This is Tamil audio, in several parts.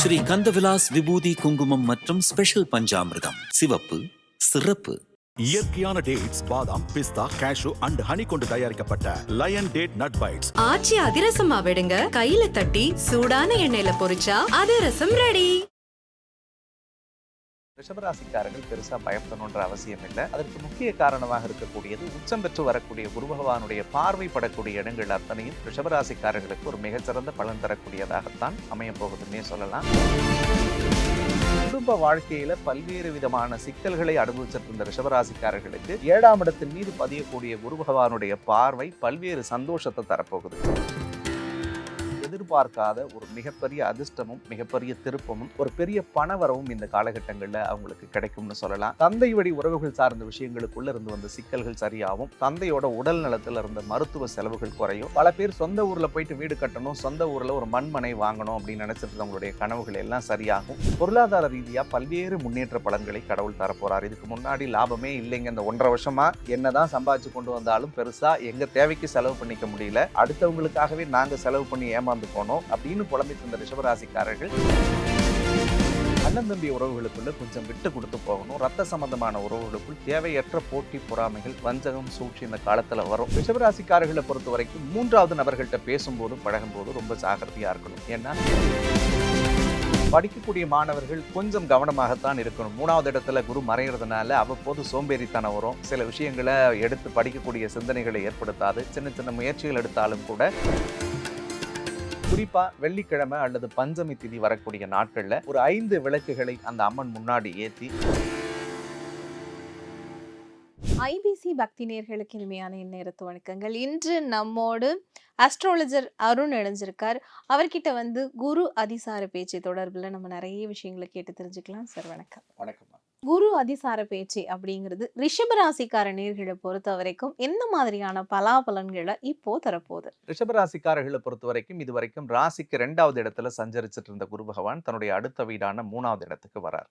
ஸ்ரீ கந்தவிலாஸ் விபூதி குங்குமம் மற்றும் ஸ்பெஷல் பஞ்சாமிர்தம். சிவப்பு சிறப்பு. இயற்கையான டேட்ஸ் பாதாம் பிஸ்தா கேஷு அண்ட் ஹனி கொண்டு தயாரிக்கப்பட்ட Lion date nut bites Aachi அதிரசமா விடுங்க. கையில தட்டி சூடான எண்ணெயில பொரிச்சா அதிரசம் ரெடி ரிஷபராசிக்காரர்கள் பெருசா பயப்படணுன்ற அவசியம் இல்லை. அதற்கு முக்கிய காரணமாக இருக்கக்கூடியது உச்சம் பெற்று வரக்கூடிய குரு பகவானுடைய பார்வைப்படக்கூடிய இடங்கள் அத்தனையும் ரிஷபராசிக்காரர்களுக்கு ஒரு மிகச்சிறந்த பலன் தரக்கூடியதாகத்தான் அமைய போகுதுன்னே சொல்லலாம். குடும்ப வாழ்க்கையில பல்வேறு விதமான சிக்கல்களை அனுபவிச்சிட்டு இருந்த ரிஷபராசிக்காரர்களுக்கு ஏழாம் இடத்தின் மீது பதியக்கூடிய குரு பகவானுடைய பார்வை பல்வேறு சந்தோஷத்தை தரப்போகுது. எதிர்பார்க்காத ஒரு மிகப்பெரிய அதிர்ஷ்டமும் மிகப்பெரிய திருப்பமும் ஒரு பெரிய பணவரவும் இந்த காலகட்டங்களில் அவங்களுக்கு கிடைக்கும்னு சொல்லலாம். தந்தை வழி உறவுகள் சார்ந்த விஷயங்களுக்குள்ள இருந்து வந்த சிக்கல்கள் சரியாகும். தந்தையோட உடல் நலத்தில் இருந்த மருத்துவ செலவுகள் குறையும். பல பேர் சொந்த ஊரில் போயிட்டு வீடு கட்டணும் சொந்த ஊரில் ஒரு மண்மனை வாங்கணும் அப்படின்னு நினைச்சிட்டு இருந்தவங்களுடைய கனவுகள் எல்லாம் சரியாகும். பொருளாதார ரீதியாக பல்வேறு முன்னேற்ற பலன்களை கடவுள் தரப்போறார் இதுக்கு முன்னாடி லாபமே இல்லைங்க. இந்த ஒன்றரை வருஷமா என்னதான் சம்பாதிச்சு கொண்டு வந்தாலும் பெருசா எங்க தேவைக்கு செலவு பண்ணிக்க முடியல. அடுத்தவங்களுக்காகவே நாங்க செலவு பண்ணி ஏமாந்து போனோம் அப்படின்னு புலம்பிட்டு இருந்த ரிஷபராசிக்காரர்கள் அண்ணன் தம்பி உறவுகளுக்குள்ள கொஞ்சம் விட்டு கொடுத்து போகணும். ரத்த சம்பந்தமான உறவுகளுக்குள் தேவையற்ற போட்டி பொறாமைகள் வஞ்சகம் சூழ்ச்சி இந்த காலத்துல வரும். ரிஷபராசிக்காரர்களை பொறுத்த வரைக்கும் மூன்றாவது நபர்கள்ட்ட பேசும்போதும் பழகும்போது ரொம்ப ஜாகிரதையா இருக்கணும். ஏன்னா படிக்கக்கூடிய மாணவர்கள் கொஞ்சம் கவனமாகத்தான் இருக்கணும். மூணாவது இடத்துல குரு மறைகிறதுனால அவ்வப்போது சோம்பேறித்தனம் வரும். சில விஷயங்களை எடுத்து படிக்கக்கூடிய சிந்தனைகளை ஏற்படுத்தாது. சின்ன சின்ன முயற்சிகள் எடுத்தாலும் கூட குறிப்பா வெள்ளிக்கிழமை அல்லது பஞ்சமி திதி வரக்கூடிய நாட்கள்ல ஒரு ஐந்து விளக்குகளை அந்த அம்மன் முன்னாடி ஏத்தி ஐபிசி பக்தி நேர்களுக்கு இனிமையான இந்நேரத்து வணக்கங்கள். இன்று நம்மோடு அஸ்ட்ராலஜர் அருண் இணைஞ்சிருக்கார். அவர்கிட்ட வந்து குரு அதிசார பேச்சு தொடர்பில் நம்ம நிறைய விஷயங்களை கேட்டு தெரிஞ்சுக்கலாம். சார் வணக்கம். வணக்கம். குரு அதிசார பேச்சு அப்படிங்கிறது ரிஷபராசிக்கார நேர்களை பொறுத்த வரைக்கும் எந்த மாதிரியான பலாபலன்களை இப்போ தரப்போகுது? ரிஷபராசிக்காரர்களை பொறுத்த வரைக்கும் இது வரைக்கும் ராசிக்கு ரெண்டாவது இடத்துல சஞ்சரிச்சிட்டு இருந்த குரு பகவான் தன்னுடைய அடுத்த வீடான மூணாவது இடத்துக்கு வரார்.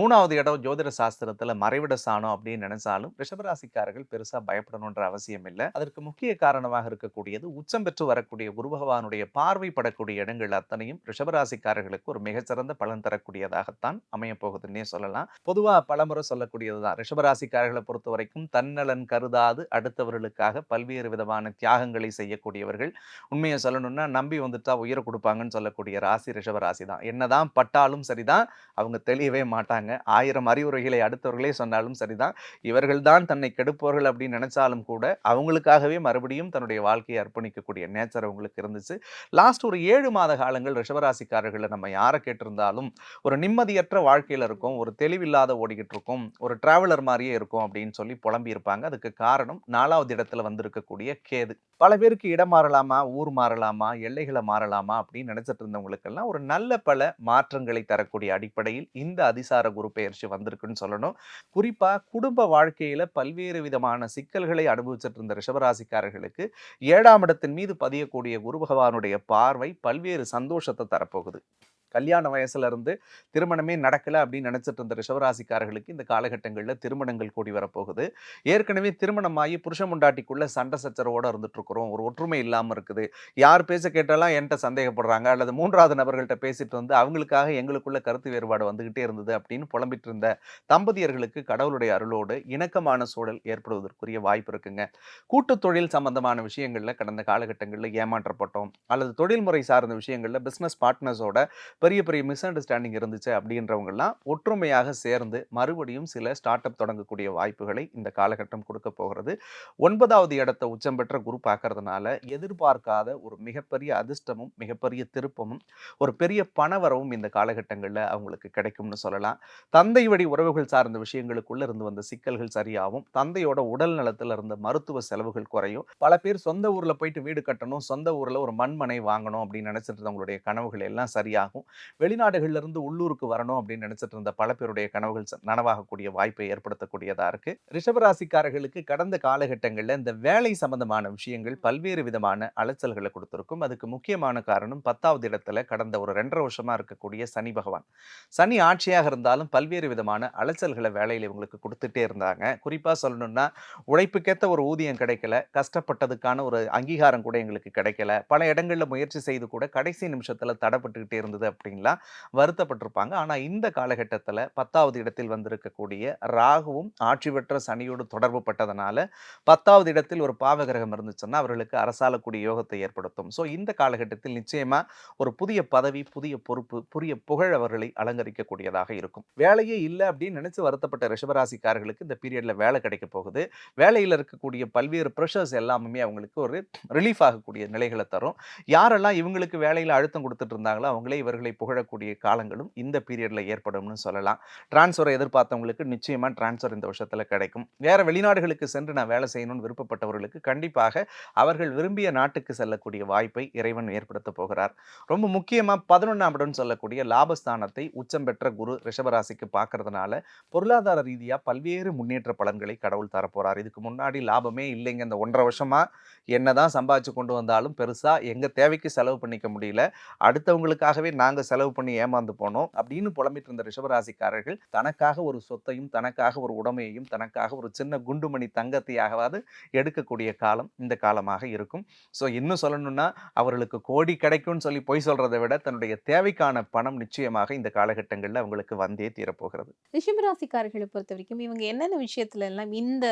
மூணாவது இடம் ஜோதிட சாஸ்திரத்துல மறைவிட சாணம் அப்படின்னு நினைச்சாலும் ரிஷபராசிக்காரர்கள் பெருசா பயப்படணுன்ற அவசியம் இல்லை. அதற்கு முக்கிய காரணமாக இருக்கக்கூடியது உச்சம் பெற்று வரக்கூடிய குரு பகவானுடைய பார்வைப்படக்கூடிய இடங்கள் அத்தனையும் ரிஷபராசிக்காரர்களுக்கு ஒரு மிகச்சிறந்த பலன் தரக்கூடியதாகத்தான் அமைய போகுதுன்னே சொல்லலாம் பொதுவா பலமுறை சொல்லக்கூடியதுதான் ரிஷபராசிக்காரர்களை பொறுத்த வரைக்கும் தன்னலன் கருதாது அடுத்தவர்களுக்காக பல்வேறு விதமான தியாகங்களை செய்யக்கூடியவர்கள். உண்மையை சொல்லணும்னா நம்பி வந்துட்டா உயிரை கொடுப்பாங்கன்னு சொல்லக்கூடிய ராசி ரிஷபராசி தான். என்னதான் பட்டாலும் சரிதான் அவங்க தெளியவே மாட்டாங்க. ஆயிரம் அறிவுரைகளை அடுத்தவர்களே சொன்னாலும் சரிதான். இவர்கள்தான் தன்னை கெடுப்பவர்கள் அப்படின்னு நினைச்சாலும் கூட அவங்களுக்காகவே மறுபடியும் தன்னுடைய வாழ்க்கையை அர்ப்பணிக்கக்கூடிய நேச்சர் அவங்களுக்கு இருந்துச்சு. லாஸ்ட் ஒரு ஏழு மாத காலங்கள் ரிஷபராசிக்காரர்களை நம்ம யாரை கேட்டிருந்தாலும் ஒரு நிம்மதியற்ற வாழ்க்கையில இருக்கும். ஒரு தெளிவில்லாத ஓடிக்கிட்டு இருக்கும் ஒரு டிராவலர் மாதிரியே இருக்கும் அப்படின்னு சொல்லி புலம்பி இருப்பாங்க அதுக்கு காரணம் நாலாவது இடத்துல வந்திருக்கக்கூடிய கேது. பல பேருக்கு இடம் மாறலாமா ஊர் மாறலாமா எல்லைகளை மாறலாமா அப்படின்னு நினைச்சிட்டு இருந்தவங்களுக்கெல்லாம் ஒரு நல்ல பல மாற்றங்களை தரக்கூடிய அடிப்படையில் இந்த அதிசார குரு பெயர்ச்சி வந்திருக்குன்னு சொல்லணும். குறிப்பாக குடும்ப வாழ்க்கையில் பல்வேறு விதமான சிக்கல்களை அனுபவிச்சிட்டு இருந்த ரிஷபராசிக்காரர்களுக்கு ஏழாம் இடத்தின் மீது பதியக்கூடிய குரு பகவானுடைய பார்வை பல்வேறு சந்தோஷத்தை தரப்போகுது. கல்யாண வயசுல இருந்து திருமணமே நடக்கல அப்படின்னு நினைச்சிட்டு இருந்த ரிஷவராசிக்காரர்களுக்கு இந்த காலகட்டங்களில் திருமணங்கள் கூடி வரப்போகுது. ஏற்கனவே திருமணமாகி புருஷ முண்டாட்டிக்குள்ள சண்டை சச்சரவோட இருந்துட்டு இருக்கிறோம் ஒரு ஒற்றுமை இல்லாமல் இருக்குது. யார் பேச கேட்டாலும் என்கிட்ட சந்தேகப்படுறாங்க. அல்லது மூன்றாவது நபர்கள்ட்ட பேசிட்டு வந்து அவங்களுக்காக எங்களுக்குள்ள கருத்து வேறுபாடு வந்துகிட்டே இருந்தது அப்படின்னு புலம்பிட்டு இருந்த தம்பதியர்களுக்கு கடவுளுடைய அருளோடு இணக்கமான சூழல் ஏற்படுவதற்குரிய வாய்ப்பு இருக்குங்க. கூட்டு தொழில் சம்பந்தமான விஷயங்களில் கடந்த காலகட்டங்களில் ஏமாற்றப்பட்டோம். அல்லது தொழில்முறை சார்ந்த விஷயங்களில் பிஸ்னஸ் பார்ட்னர்ஸோட பெரிய பெரிய மிஸ் அண்டர்ஸ்டாண்டிங் இருந்துச்சு அப்படின்றவங்கெல்லாம் ஒற்றுமையாக சேர்ந்து மறுபடியும் சில ஸ்டார்ட் அப் தொடங்கக்கூடிய வாய்ப்புகளை இந்த காலகட்டம் கொடுக்க போகிறது. ஒன்பதாவது இடத்தை உச்சம் பெற்ற குரு பார்க்கறதுனால எதிர்பார்க்காத ஒரு மிகப்பெரிய அதிர்ஷ்டமும் மிகப்பெரிய திருப்பமும் ஒரு பெரிய பணவரவும் இந்த காலகட்டங்களில் அவங்களுக்கு கிடைக்கும்னு சொல்லலாம். தந்தை வழி உறவுகள் சார்ந்த விஷயங்களுக்குள்ள இருந்து வந்த சிக்கல்கள் சரியாகும். தந்தையோட உடல் நலத்தில் இருந்த மருத்துவ செலவுகள் குறையும். பல பேர் சொந்த ஊரில் போயிட்டு வீடு கட்டணும் சொந்த ஊரில் ஒரு மண்மனை வாங்கணும் அப்படின்னு நினைச்சிட்டு இருந்தவங்களுடைய கனவுகள் எல்லாம் சரியாகும். வெளிநாடுகளிலிருந்து உள்ளூருக்கு வரணும் அப்படின்னு நினைச்சிட்டு இருந்த பல பேருடைய கனவுகள் நனவாகக்கூடிய வாய்ப்பை ஏற்படுத்தக்கூடியதா இருக்கு. ரிஷபராசிக்காரர்களுக்கு கடந்த காலகட்டங்களில் இந்த வேலை சம்பந்தமான விஷயங்கள் பல்வேறு விதமான அலைச்சல்களை கொடுத்திருக்கும். அதுக்கு முக்கியமான காரணம் பத்தாவது இடத்துல கடந்த ஒரு ரெண்டரை வருஷமா இருக்கக்கூடிய சனி பகவான். சனி ஆட்சியாக இருந்தாலும் பல்வேறு விதமான அலைச்சல்களை வேலையில் இவங்களுக்கு கொடுத்துட்டே இருந்தாங்க. குறிப்பா சொல்லணும்னா உழைப்புக்கேற்ற ஒரு ஊதியம் கிடைக்கல கஷ்டப்பட்டதுக்கான ஒரு அங்கீகாரம் கூட எங்களுக்கு கிடைக்கல. பல இடங்களில் முயற்சி செய்து கூட கடைசி நிமிஷத்தில் தடைப்பட்டுக்கிட்டே இருந்தது அப்படின்லாம் வருத்தப்பட்டிருப்பாங்க. ஆனால் இந்த காலகட்டத்தில் பத்தாவது இடத்தில் வந்திருக்கக்கூடிய ராகுவும் ஆட்சி பெற்ற சனியோடு தொடர்பு பட்டதனால பத்தாவது இடத்தில் ஒரு பாவகிரகம் இருந்துச்சுன்னா அவர்களுக்கு அரசாலக்கூடிய யோகத்தை ஏற்படுத்தும். ஸோ இந்த காலகட்டத்தில் நிச்சயமா ஒரு புதிய பதவி புதிய பொறுப்பு புதிய புகழ் அவர்களை அலங்கரிக்கக்கூடியதாக இருக்கும். வேலையே இல்லை அப்படின்னு நினைச்சு வருத்தப்பட்ட ரிஷபராசிக்காரர்களுக்கு இந்த பீரியடில் வேலை கிடைக்க போகுது. வேலையில் இருக்கக்கூடிய பல்வேறு ப்ரெஷர்ஸ் எல்லாமே அவங்களுக்கு ஒரு ரிலீஃப் ஆகக்கூடிய நிலைகளை தரும். யாரெல்லாம் இவங்களுக்கு வேலையில் அழுத்தம் கொடுத்துட்டு இருந்தாங்களோ அவங்களே இவர்கள் புகழக்கூடிய காலங்களும் இந்த பீரியட்ல ஏற்படும்னு சொல்லலாம். டிரான்ஸ்ஃபரை எதிர்பார்த்தவங்களுக்கு நிச்சயமா டிரான்ஸ்ஃபர் இந்த வருஷத்துல கிடைக்கும். வேற வெளிநாடுகளுக்கு சென்று நான் வேலை செய்யணும்னு விருப்பப்பட்டவர்களுக்கு கண்டிப்பாக அவர்கள் விரும்பிய நாட்டுக்கு செல்லக்கூடிய வாய்ப்பை இறைவன் ஏற்படுத்த போகிறார். ரொம்ப முக்கியமா பதினொன்றாம் இடம்னு சொல்லக்கூடிய லாபஸ்தானத்தை உச்சம் பெற்ற குரு ரிஷபராசிக்கு பார்க்கறதுனால பொருளாதார ரீதியாக பல்வேறு முன்னேற்ற பலன்களை கடவுள் தரப்போகிறார் இதுக்கு முன்னாடி லாபமே இல்லைங்க. இந்த ஒன்றரை வருஷமா என்னதான் சம்பாதிச்சு கொண்டு வந்தாலும் பெருசா எங்க தேவைக்கு செலவு பண்ணிக்க முடியல. அடுத்தவங்களுக்காகவே நாங்க செலவு பண்ணி ஏமாந்து போனோம். அப்படின்னு புலம்பிட்டு இருந்த ரிஷபராசிக்காரர்கள் தனக்காக ஒரு சொத்தையும் தனக்காக ஒரு உடமையையும் தனக்காக ஒரு சின்ன குண்டுமணி தங்கத்தையாகவாது எடுக்கக்கூடிய காலம் இந்த காலமாக இருக்கும். ஸோ இன்னும் சொல்லணும்னா அவர்களுக்கு கோடி கிடைக்கும்னு சொல்லி பொய் சொல்றதை விட தன்னுடைய தேவைக்கான பணம் நிச்சயமாக இந்த காலகட்டங்களில் அவங்களுக்கு வந்தே தீரப்போகிறது. ரிஷபராசிக்காரர்களை பொறுத்த வரைக்கும் இவங்க என்னென்ன விஷயத்துல எல்லாம் இந்த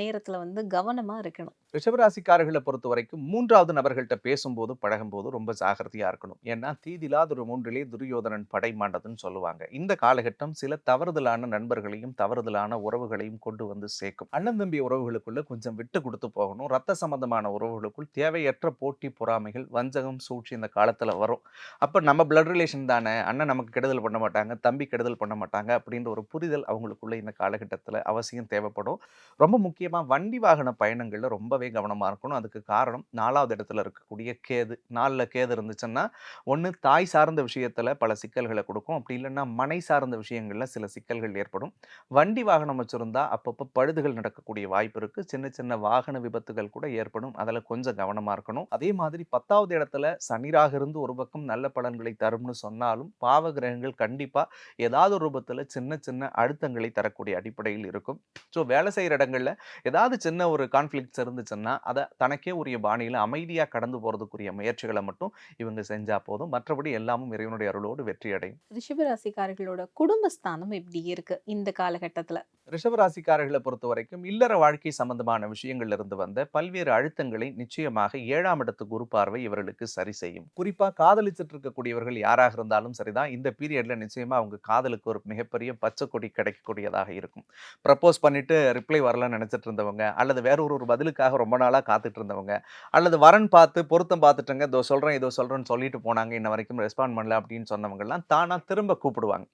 நேரத்துல வந்து கவனமா இருக்கணும்? ரிஷபராசிக்காரர்களை பொறுத்த வரைக்கும் மூன்றாவது நபர்கள்ட்ட பேசும்போது பழகும்போது ரொம்ப ஜாகிரதையா இருக்கணும். ஏன்னா தீதிலாத ஒரு ஒன்றிலே துரியோதனன் படை மாண்டதுன்னு சொல்லுவாங்க. இந்த காலகட்டம் சில தவறுதலான நண்பர்களையும் தவறுதலான உறவுகளையும் கொண்டு வந்து சேர்க்கும். அண்ணன் தம்பி உறவுகளுக்குள்ள கொஞ்சம் விட்டு கொடுத்து போகணும். ரத்த சம்பந்தமான உறவுகளுக்குள் தேவையற்ற போட்டி பொறாமைகள் வஞ்சகம் சூழ்ச்சி இந்த காலத்தில் வரும். அப்போ நம்ம பிளட் ரிலேஷன் தானே? அண்ணன் நமக்கு கெடுதல் பண்ண மாட்டாங்க தம்பி கெடுதல் பண்ண மாட்டாங்க அப்படின்ற ஒரு புரிதல் அவங்களுக்குள்ள இந்த காலகட்டத்தில் அவசியம் தேவைப்படும். ரொம்ப முக்கியமா வண்டி வாகன பயணங்கள்ல ரொம்பவே கவனமா இருக்கணும். அதுக்கு காரணம் நாலாவது இடத்துல இருக்கக்கூடிய கேது. நாலில் கேது இருந்துச்சுன்னா ஒண்ணு தாய் சார்ந்த விஷயம் விஷயத்தில் பல சிக்கல்களை கொடுக்கும். அப்படி இல்லைன்னா மனை சார்ந்த விஷயங்கள்ல சில சிக்கல்கள் ஏற்படும். வண்டி வாகனம் வச்சுருந்தா அப்பப்போ பழுதுகள் நடக்கக்கூடிய வாய்ப்பு இருக்கு. சின்ன சின்ன வாகன விபத்துகள் கூட ஏற்படும். அதில் கொஞ்சம் கவனமா இருக்கணும். அதே மாதிரி பத்தாவது இடத்துல சனிராக இருந்து ஒரு பக்கம் நல்ல பலன்களை தரும்னு சொன்னாலும் பாவ கிரகங்கள் கண்டிப்பா ஏதாவது ஒரு சின்ன சின்ன அழுத்தங்களை தரக்கூடிய அடிப்படையில் இருக்கும். ஸோ வேலை செய்யற இடங்கள்ல ஏதாவது சின்ன ஒரு கான்ஃப்ளிக்ட்ஸ் இருந்துச்சுன்னா அதை தனக்கே உரிய பாணியில் அமைதியாக கடந்து போறதுக்குரிய முயற்சிகளை மட்டும் இவங்க செஞ்சால் போதும். மற்றபடி எல்லாமும் இறைவனுடைய அருளோடு வெற்றி அடையும் ரிஷபராசிக்காரர்களோட குடும்பஸ்தானம் எப்படி இருக்கு இந்த காலகட்டத்துல? ரிஷபராசிக்காரர்களை பொறுத்த வரைக்கும் இல்லற வாழ்க்கை சம்பந்தமான விஷயங்கள்ல இருந்து வந்த பல்வேறு அழுத்தங்களை நிச்சயமாக ஏழாம் இடத்து குரு பார்வை இவர்களுக்கு சரி செய்யும். குறிப்பா காதலிச்சிட்டு இருக்கக்கூடியவர்கள் யாராக இருந்தாலும் சரிதான். இந்த பீரியட்ல நிச்சயமா அவங்க காதலுக்கு ஒரு மிகப்பெரிய பச்சை கொடி கிடைக்கக்கூடியதாக இருக்கும். ப்ரப்போஸ் பண்ணிட்டு ரிப்ளை வரலன்னு நினைச்சிட்டு இருந்தவங்க அல்லது வேற ஒரு ஒரு பதிலுக்காக ரொம்ப நாளா காத்துட்டு இருந்தவங்க அல்லது வரன் பார்த்து பொருத்தம் பார்த்துட்டுங்க இதோ சொல்றேன் இதோ சொல்றேன்னு சொல்லிட்டு போனாங்க இன்ன வரைக்கும் ரெஸ்பாண்ட் பண்ணல அப்படின்னு சொன்னவங்கலாம் தானா திரும்ப கூப்பிடுவாங்க.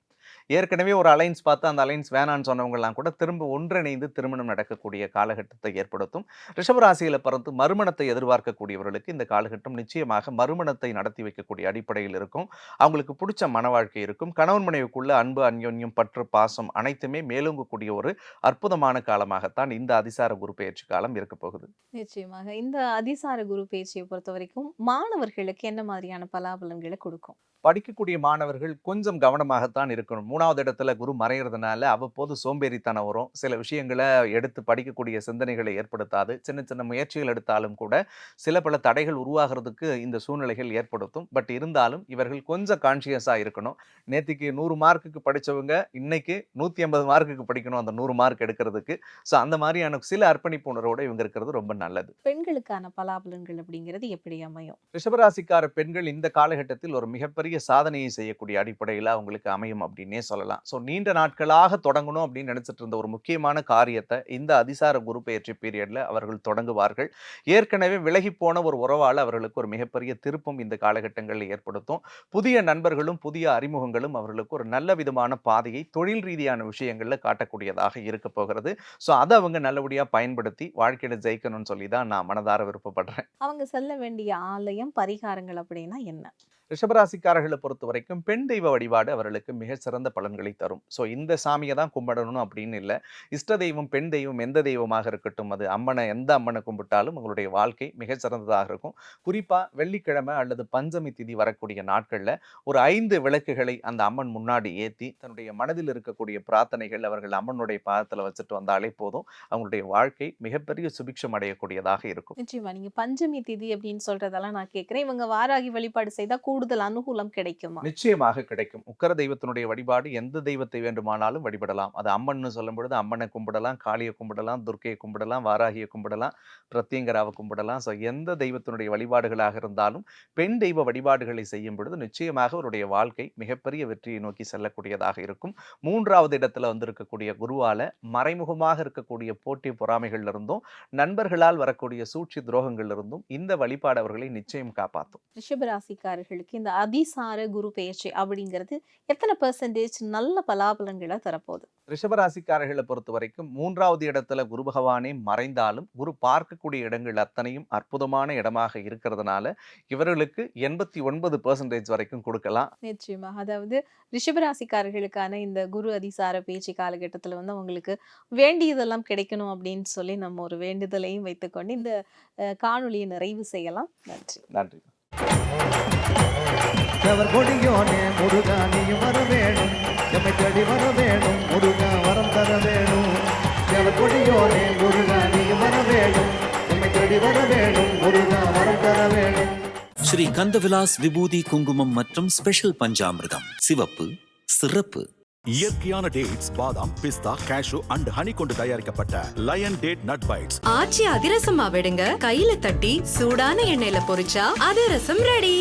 ஏற்கனவே ஒரு அலைன்ஸ் பார்த்து அந்த அலைன்ஸ் வேணான்னு சொன்னவங்கலாம் கூட திரும்ப ஒன்றிணைந்து திருமணம் நடக்கக்கூடிய காலகட்டத்தை ஏற்படுத்தும். ரிஷபராசியில் பிறந்து மறுமணத்தை எதிர்பார்க்கக்கூடியவர்களுக்கு இந்த காலகட்டம் நிச்சயமாக மறுமணத்தை நடத்தி வைக்கக்கூடிய அடிப்படையில் இருக்கும். அவங்களுக்கு பிடிச்ச மன வாழ்க்கை இருக்கும். கணவன் மனைவிக்குள்ள அன்பு அந்யோன்யம் பற்று பாசம் அனைத்துமே மேலோங்கக்கூடிய ஒரு அற்புதமான காலமாகத்தான் இந்த அதிசார குரு பயிற்சி காலம் இருக்க போகுது. நிச்சயமாக. இந்த அதிசார குரு பயிற்சியை பொறுத்த வரைக்கும் மாணவர்களுக்கு என்ன மாதிரியான பலாபலன்களை கொடுக்கும்? படிக்கக்கூடிய மாணவர்கள் கொஞ்சம் கவனமாகத்தான் இருக்கணும். மூணாவது இடத்துல குரு மறைகிறதுனால அவ்வப்போது சோம்பேறித்தனம் வரும். சில விஷயங்களை எடுத்து படிக்கக்கூடிய சிந்தனைகளை ஏற்படுத்தாது. சின்ன சின்ன முயற்சிகள் எடுத்தாலும் கூட சில பல தடைகள் உருவாகிறதுக்கு இந்த சூழ்நிலைகள் ஏற்படுத்தும். பட் இருந்தாலும் இவர்கள் கொஞ்சம் கான்சியஸாக இருக்கணும். நேத்திக்கு நூறு மார்க்குக்கு படிச்சவங்க இன்னைக்கு நூற்றி ஐம்பது மார்க்குக்கு படிக்கணும் அந்த நூறு மார்க் எடுக்கிறதுக்கு. ஸோ அந்த மாதிரியான சில அர்ப்பணிப்பு உணர்வோடு இவங்க இருக்கிறது ரொம்ப நல்லது. பெண்களுக்கான பலாபலன்கள் அப்படிங்கிறது எப்படி அமையும்? ரிஷபராசிக்கார பெண்கள் இந்த காலகட்டத்தில் ஒரு மிகப்பெரிய சாதனையை செய்யக்கூடிய அடிப்படையில் அவங்களுக்கு அமையும் அப்படின்னே சொல்லலாம். ஸோ நீண்ட நாட்களாக தொடங்கணும் அப்படின்னு நினச்சிட்டு இருந்த ஒரு முக்கியமான காரியத்தை இந்த அதிசார குரு பெயர்ச்சி பீரியட்ல அவர்கள் தொடங்குவார்கள். ஏற்கனவே விலகி போன ஒரு உறவால் அவர்களுக்கு ஒரு மிகப்பெரிய திருப்பம் இந்த காலகட்டங்களில் ஏற்படுத்தும். புதிய நண்பர்களும் புதிய அறிமுகங்களும் அவர்களுக்கு ஒரு நல்ல விதமான பாதையை தொழில் ரீதியான விஷயங்களில் காட்டக்கூடியதாக இருக்க போகிறது. ஸோ அதை அவங்க நல்லபடியாக பயன்படுத்தி வாழ்க்கையில் ஜெயிக்கணும்னு சொல்லி தான் நான் மனதார விருப்பப்படுறேன். அவங்க செல்ல வேண்டிய ஆலயம் பரிகாரங்கள் அப்படின்னா என்ன? ரிஷபராசிக்காரர்களை பொறுத்த வரைக்கும் பெண் தெய்வ வழிபாடு அவர்களுக்கு மிக சிறந்த பலன்களை தரும். ஸோ இந்த சாமியை தான் கும்பிடணும் அப்படின்னு இல்லை. இஷ்ட தெய்வம் பெண் தெய்வம் எந்த தெய்வமாக இருக்கட்டும் அது அம்மனை எந்த அம்மனை கும்பிட்டாலும் உங்களுடைய வாழ்க்கை மிக சிறந்ததாக இருக்கும். குறிப்பாக வெள்ளிக்கிழமை அல்லது பஞ்சமி திதி வரக்கூடிய நாட்களில் ஒரு ஐந்து விளக்குகளை அந்த அம்மன் முன்னாடி ஏற்றி தன்னுடைய மனதில் இருக்கக்கூடிய பிரார்த்தனைகள் அவர்கள் அம்மனுடைய பாதத்தில் வச்சுட்டு வந்தாலே போதும். அவங்களுடைய வாழ்க்கை மிகப்பெரிய சுபிக்ஷம் அடையக்கூடியதாக இருக்கும். நிச்சயமா. நீங்கள் பஞ்சமி திதி அப்படின்னு சொல்றதெல்லாம் நான் கேட்குறேன். இவங்க வாராகி வழிபாடு செய்தால் கூடுதல் அனுகூலம் கிடைக்குமா? நிச்சயமாக கிடைக்கும். உக்கர தெய்வத்தினுடைய வழிபாடு எந்த தெய்வத்தை வேண்டுமானாலும் வழிபடலாம். அது அம்மன்னு சொல்லும் பொழுது அம்மனை கும்பிடலாம் காளியை கும்பிடலாம் துர்க்கையை கும்பிடலாம் வாராகியை கும்பிடலாம் பிரத்யங்கராவை கும்பிடலாம். ஸோ எந்த தெய்வத்தினுடைய வழிபாடுகளாக இருந்தாலும் பெண் தெய்வ வழிபாடுகளை செய்யும் பொழுது நிச்சயமாக அவருடைய வாழ்க்கை மிகப்பெரிய வெற்றியை நோக்கி செல்லக்கூடியதாக இருக்கும். மூன்றாவது இடத்துல வந்திருக்கக்கூடிய குருவால மறைமுகமாக இருக்கக்கூடிய போட்டி பொறாமைகள்ல இருந்தும் நண்பர்களால் வரக்கூடிய சூழ்ச்சி துரோகங்கள்ல இருந்தும் இந்த வழிபாடு அவர்களை நிச்சயம் காப்பாற்றும் ரிஷபராசிக்காரர்களுக்கு இந்த அதிசார குரு பெயர்ச்சி அப்படிங்கிறது எத்தனை பெர்சன்டேஜ் நல்ல பலாபலன்களை தரப்போகுது? ரிஷபராசிக்காரர்களை பொறுத்த வரைக்கும் மூன்றாவது இடத்துல குரு பகவானே மறைந்தாலும் குரு பார்க்கக்கூடிய இடங்கள் அத்தனையும் அற்புதமான இடமாக இருக்கிறதுனால இவர்களுக்கு எண்பத்தி ஒன்பது பெர்சன்டேஜ் வரைக்கும் கொடுக்கலாம். நிச்சயமாக அதாவது ரிஷபராசிக்காரர்களுக்கான இந்த குரு அதிசார பேச்சு காலகட்டத்தில் வந்து அவங்களுக்கு வேண்டியதெல்லாம் கிடைக்கணும் அப்படின்னு சொல்லி நம்ம ஒரு வேண்டுதலையும் வைத்துக்கொண்டு இந்த அஹ், காணொளியை நிறைவு செய்யலாம். நன்றி. நன்றி. அவர் கொடியோனே முருகா நீயும் வர வேணும். எம்மை தேடி வர வேணும் முருகா வரம் தர வேணும். அவர் கொடியோனே முருகா நீயும் வர வேணும். எம்மை தேடி வர வேணும் முருகா வரம் தர வேணும். ஸ்ரீ கந்தவிலாஸ் விபூதி குங்குமம் மற்றும் ஸ்பெஷல் பஞ்சாமிர்தம். சிவப்பு சிறப்பு. இயற்கையான டேட்ஸ் பாதாம் பிஸ்தா கேஷு அண்ட் ஹனி கொண்டு தயாரிக்கப்பட்ட Lion date nut bites Aachi அதிரசமா விடுங்க. கையில தட்டி சூடான எண்ணெயில பொரிச்சா அதிரசம் ரெடி